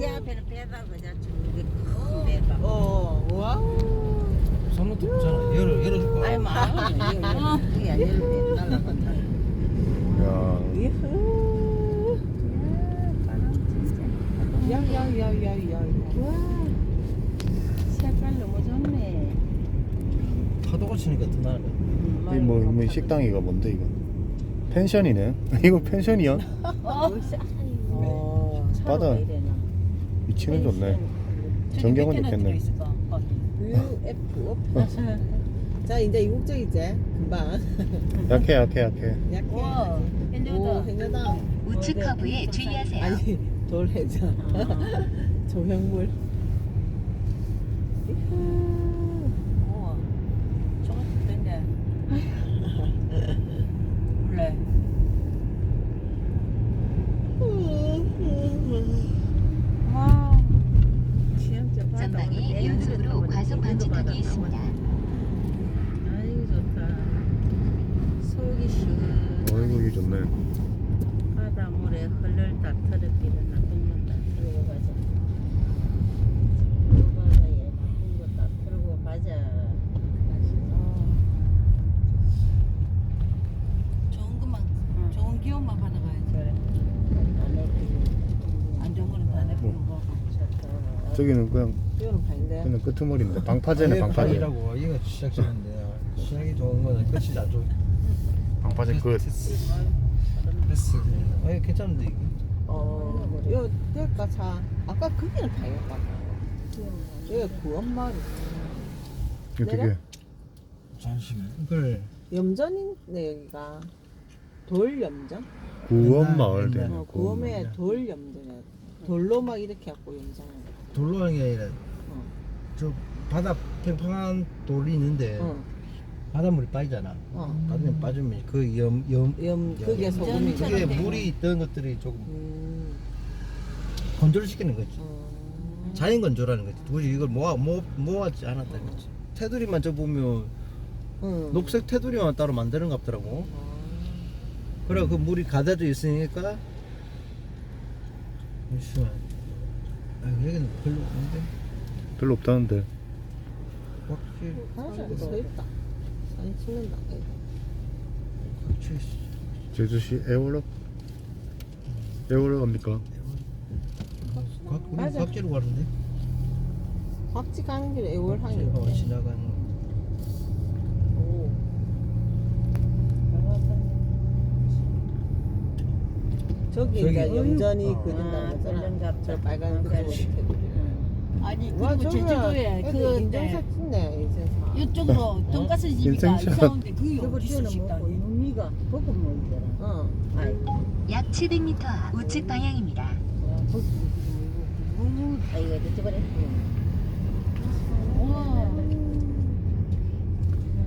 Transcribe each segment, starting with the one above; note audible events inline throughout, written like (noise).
내 앞에는 배다 그냥 저기 큰 배다. 어, 와우. 손으로 들잖아. 열어 열어줄까? 아이 마. 그게 아니라 배 날라간다. 야 이후. 바람 진짜. 야야야야야. 와. 색깔 너무 좋네. 파도가 치니까 더 나네. 음, 이 뭐, 뭐 식당이가 뭔데 이거 펜션이네 이거 펜션이야 어. 바다. 위치는 좋네 전경은 좋겠네 UFO. 자, 이제 이국적 이제 금방. (laughs) 약해 약해 약해 약해. 와, 오. 행여다. 우측 커브에 주의하세요. 아니, 돌해자. (laughs) 조형물. 이후. 우와. 저거 좋던데. 원래 와. 진짜 바다 전방에 오늘 연속으로 내일도 과속 바다 방지턱이 있습니다. 아이고 좋다. 속이 시원. 어이구 이게 좋네 바닷물에 흘러다 터르기를 놔둡니다. 들고 가자. 바다에 나쁜 거다 틀고 가자. 좋은 것만 좋은 기운만 받아가야지. 그래. 안 좋은 거는 다 내버리고 가고. 저기는 그냥 이거는 반대. 그냥 끄트머리인데 방파제네 이게 방파제 판이라고 이거 시작했는데 시작이 좋은 거는 끝이 안 좋아. 방파제 끝 됐어. 아 괜찮은데 이게. 어, 이거 될까 차. 아까 거기는 다이었다. 여기 구원마을. 이거 되게 잠시만. 그걸 염전인데 여기가 돌 염전? 구원 마을 옛날, 되네 어, 구원마을. 구원에 돌 염전이야. 돌로 막 이렇게 하고 염전을. 돌로 하는 게 아니라 어. 저 바다 팽팽한 돌이 있는데 어. 바닷물이 빠지잖아. 어. 바닷물이 빠지면 그 염 염 염 그게 염- 소금이. 염전 그게 되고. 물이 있던 것들이 조금 음. 건조를 시키는 거지. 음. 자연 건조라는 거지. 도저히 이걸 모아 모 모아지 않았다는 거지. 테두리만 저 보면 응. 녹색 테두리만 따로 만드는 것 같더라고. 그래 그 물이 가둬져 있으니까. 잠시만. 아 여기는 별로 없는데. 별로 없다는데 확실히 가자. 서 있다. 사진 찍는다. 확실히 제주시 에어로 에어로 갑니까? 각 우리 맞아. 각지로 가는데. 박지 가는 길에 애월항이 어, 있대. 지나가는. 오. 저기 저기. 이제 염전이 어휴. 그린다는 아, 거잖아. 그런갑다. 저 빨간 그 그렇지. 테두리. 아니 와, 그리고 제주도에 그 인증샷 찍네. 이쪽으로 돈가스 집이가 인생샷. 이사온데 그게 저거 어디 있어 튀어는 식당이? 먹고 이놈이가 보고 먹잖아. 어. 아이. 약 700m 앞 우측 방향입니다. 아이고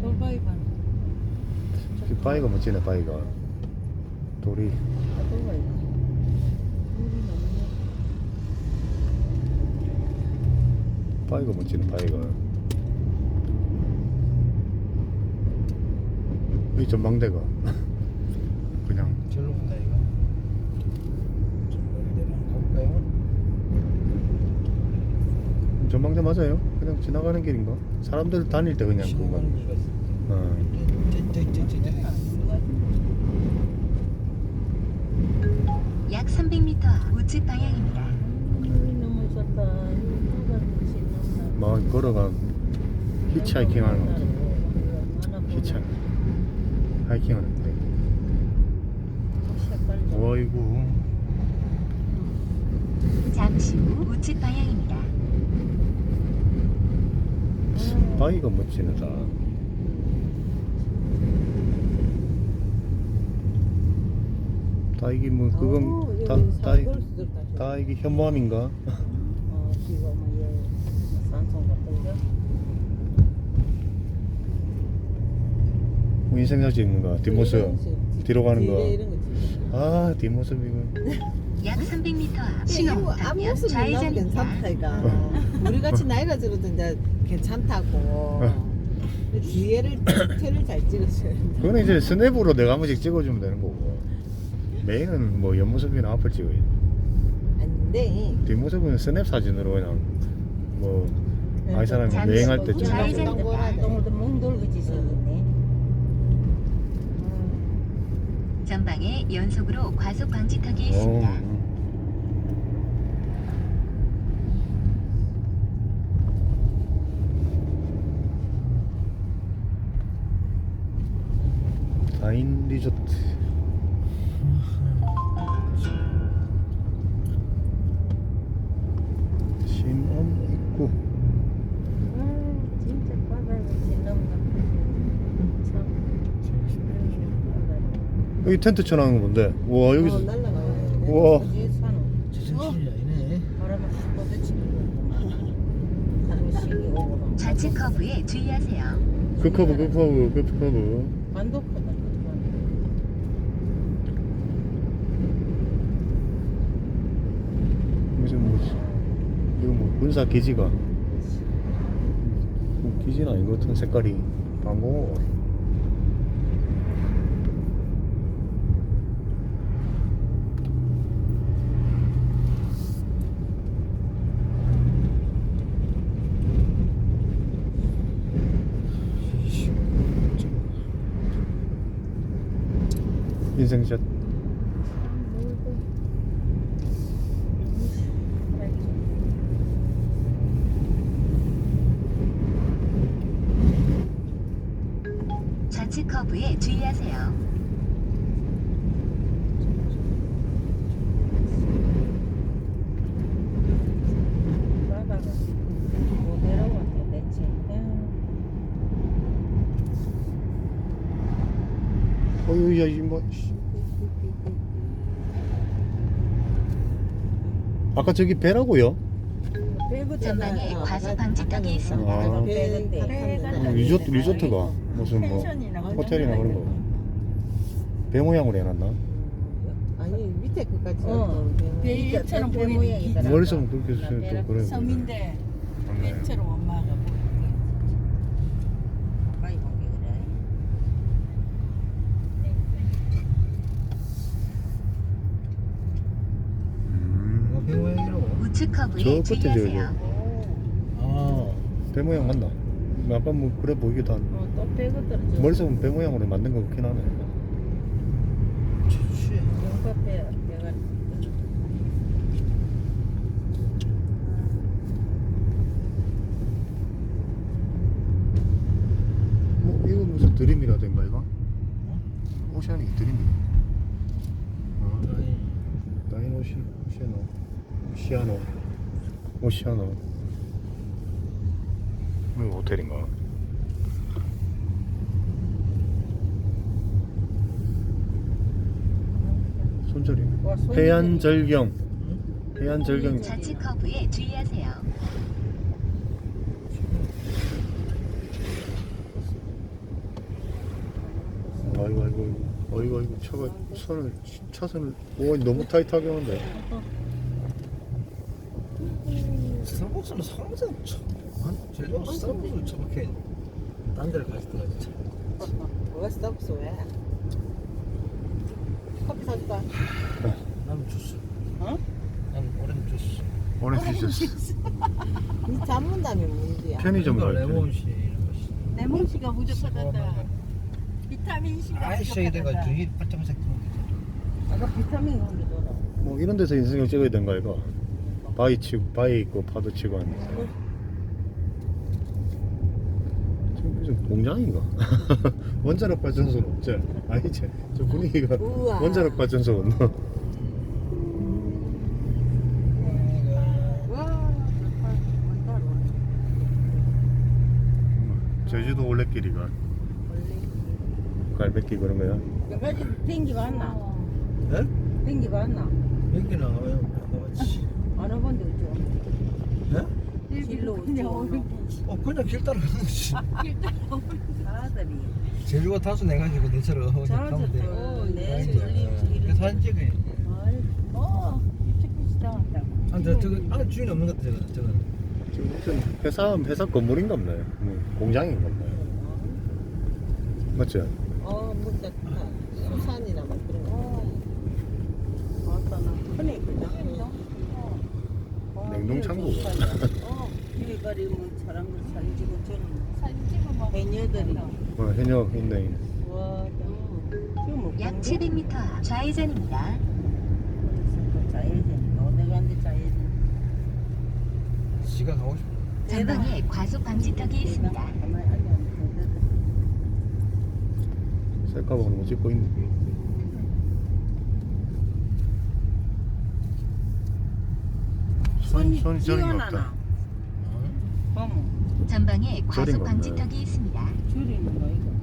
돌바위 봐이 바위가 멋지네 바위가 돌이 바위가 멋지네 바위가 이 전망대가 (laughs) 그냥 절로 간다 이거. 내려 가볼까요? 전망대 맞아요? 그냥 지나가는 길인가? 사람들 다닐 때 그냥 그거 있어. 300m 앞 우측 방향입니다. 너무 좋다. 막 걸어가 히치하이킹 하는 거 히치 하이킹 하는 거 어이구 잠시 후 우측 방향입니다. 바위가 멋지네 다 다 이게 뭐 아우, 그건 다, 다, 다 다 이게 현무암인가? 어, 지금 뭐 얘, 산송 같은 거. 뭐 뒷모습 뒤로 가는 거. 뒤에 이런 거 찍는 거. 아 뒷모습 이거 (laughs) 약 300m 앞 이거 신호 앞모습이 나도 좌회전입니다. 괜찮다 우리 같이 나이가 들어도 이제 괜찮다고 (laughs) 뒤에를 뒤를 잘 찍었어요 그거는 이제 스냅으로 내가 한 번씩 찍어주면 되는 거고 메인은 뭐 옆모습이나 앞을 찍어야 돼 아니 돼. 뒷모습은 스냅 사진으로 그냥 뭐 아이 사람이 여행할 후 때쯤 좌회전입니다. 이렇게 똥을 멍돌그지 생겼네. 전방에 연속으로 과속 방지턱이 어, 있습니다. 다인 리조트 여기 텐트 쳐놓은 건 뭔데? 우와 어, 여기서. 우와. 좌측 커브에 주의하세요. 그 커브 그 커브 그 커브. 그 무슨 뭐 이거 뭐 군사 기지가 뭐 아닌 것 같은 색깔이 방공 인생샷 좌측 커브에 주의하세요. 바다가 뭐 내려왔대 대체. 야 이뭐 아까 저기 배라고요? 전방에 과속 방지턱이 있습니다. 아. 음, 리조트 리조트가 무슨 뭐 펜션이나 호텔이나 그런 거. 배 모양으로 해놨나? 아니 밑에 끝까지. 어. 배처럼 배 보이는 머리서 그렇게 쓰면 또 그래. 섬인데 맞네. 배처럼 엄마가 보이는 가까이 보게 그래. 이거 음. 배 모양이라고 우측 저 커브에 끝에 주의하세요. 아 배 모양 맞나? 뭐 아까 뭐 그래 보이기도 한. 어, 또 빼고 떨어져. 머리서 배 모양으로 만든 거 같긴 하네. 내가 뭐 이거 무슨 드림이라든가 이거? 오시아닉 드림이. 어, 아니 다인 오시 오시아노 오 시아노 오시아노. 이거 호텔인가? 손절이. 와, 손이 해안 절경. 해안 절경. 좌측 커브에 주의하세요. 아이고 아이고 아이고 아이고 차가 선을 차선을 오 너무 타이트하게 하는 데 스타벅스는 항상 참 제주도 스타벅스는 저렇게 딴 데를 때가 진짜 뭐가 스톱스 왜? 커피 사줄까? 나는 주스 어? 나는 오렌지 주스 오렌지 주스 이 잡는다면 문제야. 편의점 때. 레몬씨 이런. 레몬씨가 무조건하다 비타민 C가 아이 쉐이 돼가지고 이 반짝반짝 뜨는 거 아까 비타민 한개 줘라. 뭐 이런 데서 인생을 찍어야 된가 이거 바위 치고 바위 있고 파도 치고 하는 지금 공장인가 (laughs) 원자력 발전소는 없지 아니지 저 분위기가 우와. 원자력 발전소 없나 와. 제주도 올레길이가 갈매길 그런 거야 여기까지 댕기가 왔나? 네? 댕기가 왔나? 여기는 안 와본데 그죠? 네? 길로 그냥 오죠. 어 그냥 길 따라 가는 거지 사람들이. 제주가 타수 내가지고 내처럼 돼 또, 네, 그치? 돌림 어, 길을. 그 사진 찍어 어 입체크시 나왔다고 아, 저, 저거 안에 주인 없는 것 같아 저거 저거 지금 무슨 회사 회사 건물인가 보네 뭐 공장인가 보네 맞지? 어, 뭐 그런 거. 왔다 나 큰애 그죠? 운동창고. 어, 길거리 뭐 사람들 사진 찍고 저는 사진 해녀들이 어, 해녀 있네. 와, 뭐약 700m 앞 좌회전입니다. 자해진 어디 간데 자해진 지가 가고 싶어. 전방에 과속 방지턱이 있습니다. 가만히 앉아 셀카봉은 못 찍고 있네. 손, 손이 저린가 보다. 어머 전방에 저린 과속 건가요? 방지턱이 있습니다. 줄이는 거 이거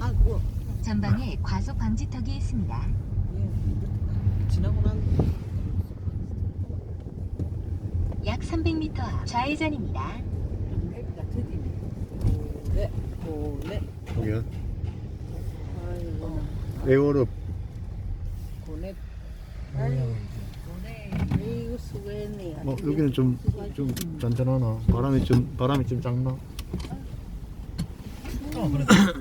아이고 전방에 과속 방지턱이 있습니다. 지나고 난 약 300m 앞 좌회전입니다. 애기가 드디네. 네, 고래. 여기요? 아이고 에어럽. 어, 여기는 좀, 좀 잔잔하나? 바람이 좀, 바람이 좀 작나? 어, 그래. 바람